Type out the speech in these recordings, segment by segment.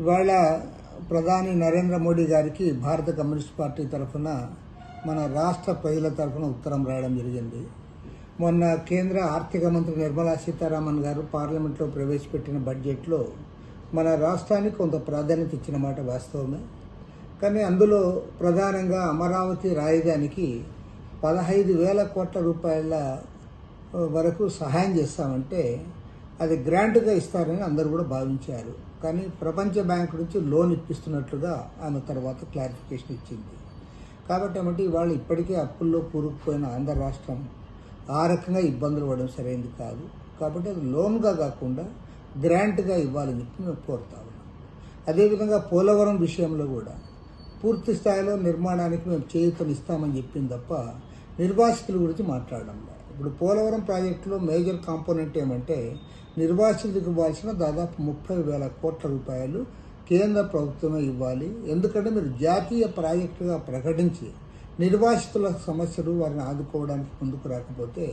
ఇవాళ ప్రధాని నరేంద్ర మోడీ గారికి భారత కమ్యూనిస్ట్ పార్టీ తరఫున మన రాష్ట్ర ప్రజల తరఫున ఉత్తరం రాయడం జరిగింది. మొన్న కేంద్ర ఆర్థిక మంత్రి నిర్మలా సీతారామన్ గారు పార్లమెంట్లో ప్రవేశపెట్టిన బడ్జెట్లో మన రాష్ట్రానికి కొంత ప్రాధాన్యత ఇచ్చిన మాట వాస్తవమే. కానీ అందులో ప్రధానంగా అమరావతి రాజధానికి పదహైదు వేల కోట్ల రూపాయల వరకు సహాయం చేస్తామంటే అది గ్రాంట్గా ఇస్తారని అందరూ కూడా భావించారు. కానీ ప్రపంచ బ్యాంక్ నుంచి లోన్ ఇప్పిస్తున్నట్లుగా ఆమె తర్వాత క్లారిఫికేషన్ ఇచ్చింది. కాబట్టి ఏమంటే ఇవాళ ఇప్పటికే అప్పుల్లో కూరుకుపోయిన ఆంధ్ర రాష్ట్రం ఆ రకంగా ఇబ్బందులు పడడం సరైనది కాదు. కాబట్టి అది లోన్గా కాకుండా గ్రాంట్గా ఇవ్వాలని చెప్పి మేము కోరుతా ఉన్నాం. అదేవిధంగా పోలవరం విషయంలో కూడా పూర్తి స్థాయిలో నిర్మాణానికి మేము చేయూతనిస్తామని చెప్పింది తప్ప నిర్వాసితుల గురించి మాట్లాడడం ఇప్పుడు పోలవరం ప్రాజెక్టులో మేజర్ కాంపోనెంట్ ఏమంటే నిర్వాసితులకు ఇవ్వాల్సిన దాదాపు ముప్పై వేల కోట్ల రూపాయలు కేంద్ర ప్రభుత్వమే ఇవ్వాలి. ఎందుకంటే మీరు జాతీయ ప్రాజెక్టుగా ప్రకటించి నిర్వాసితుల సమస్యలు వారిని ఆదుకోవడానికి ముందుకు రాకపోతే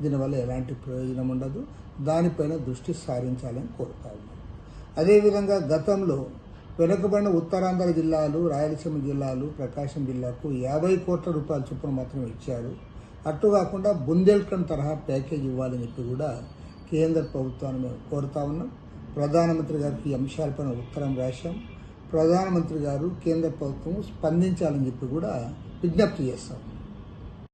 దీనివల్ల ఎలాంటి ప్రయోజనం ఉండదు. దానిపైన దృష్టి సారించాలని కోరుతాము అదేవిధంగా గతంలో వెనుకబడిన ఉత్తరాంధ్ర జిల్లాలు రాయలసీమ జిల్లాలు ప్రకాశం జిల్లాకు యాభై కోట్ల రూపాయల చొప్పున మాత్రం ఇచ్చారు. అటు కాకుండా బుందేల్ఖండ్ తరహా ప్యాకేజ్ ఇవ్వాలని చెప్పి కూడా కేంద్ర ప్రభుత్వాన్ని మేము కోరుతా ఉన్నాం. ప్రధానమంత్రి గారికి ఈ అంశాలపైన ఉత్తరం రాశాం. ప్రధానమంత్రి గారు కేంద్ర ప్రభుత్వం స్పందించాలని చెప్పి కూడా విజ్ఞప్తి చేస్తాం